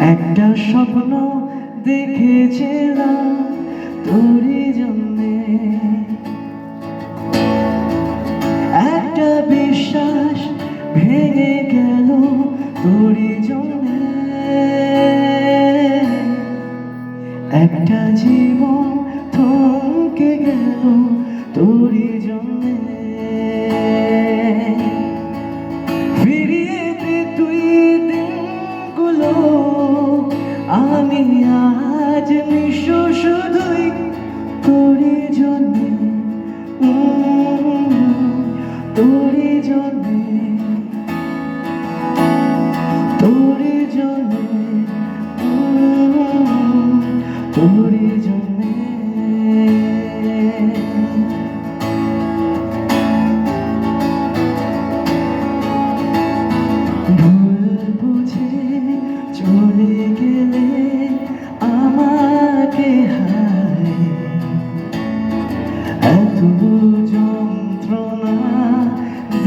একটা স্বপ্ন দেখেছিলাম তোরই জন্যে। একটা বিশ্বাস ভেঙে গেল তোরই জন্যে। একটা জীবন থমকে গেল তোরই জন্যে।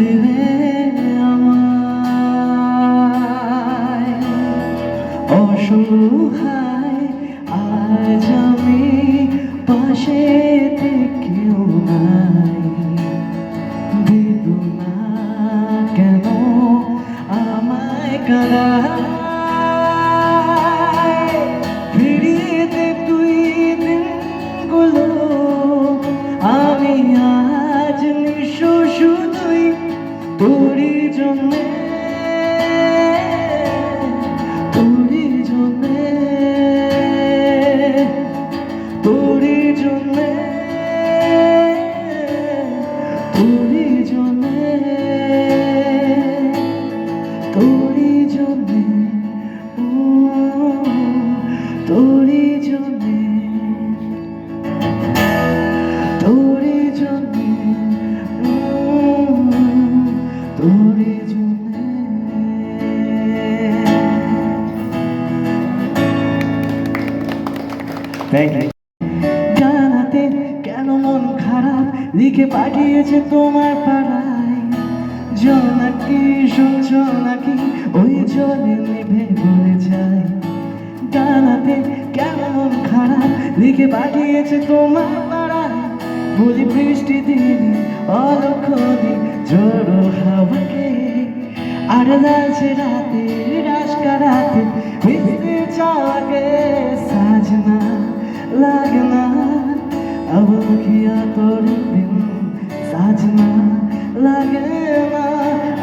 দিলে আমায় অসহায় আজ আমি পাশে থেকেও নাই। দিল না কেন আমায় কারায় তোরই জন্যে তোরই জন্যে তোরই জন্যে তোরই জন্যে তোরই জন্যে উম, তোরই জন্যে তোরই জানাতে কেন মন খারাপ? লিখে পাঠিয়েছে তোমার পাড়ায়। জল নাকি শুনছ নাকি, ওই জলে নেভে বলে যায়। জানাতে কেন মন খারাপ? লিখে পাঠিয়েছে তোমার বুঝি বৃষ্টি দিন অলক্ষণে জড়ো হাওয়াকে। আর নাচে রাতে রাস্কা রাতে ভিজতে চাকে সাজনা লাগনা। অবখিয়া তোর দিন সাজনা লাগনা।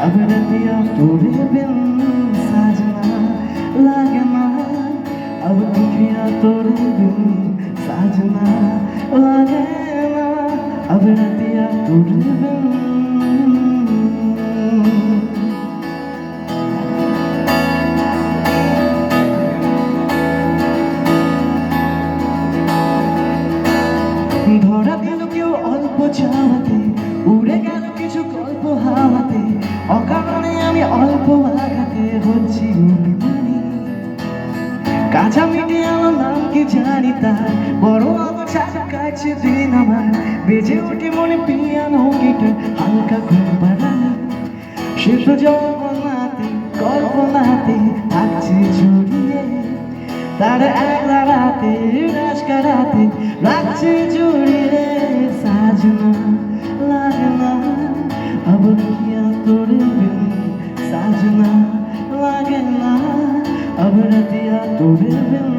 साजना তোর ना সাজনা লাগনা। অবখিয়া তোর साजना সাজনা ना চাঁদের দিয়া তোরে উড়ে গেল কিছু গল্প হাওয়াতে, অকারণে আমি অল্প আঘাতে হচ্ছি কাঁচা মিটে আমার নাম কি জানি তার, বড় আমার ছাড়া কাছে দিন আমার বেজে ওঠে মনে পিয়ানো গিটার হালকা ঘুম পাড়ানি সে তো জগন্নাথে কল্পনাতে থাকছে জড়িয়ে তার একলা রাতে রাজকা রাতে রাখছে জড়িয়ে সাজনা লাগনা अब किया तोरे बिन साजना लागना अब रतिया तोरे बिन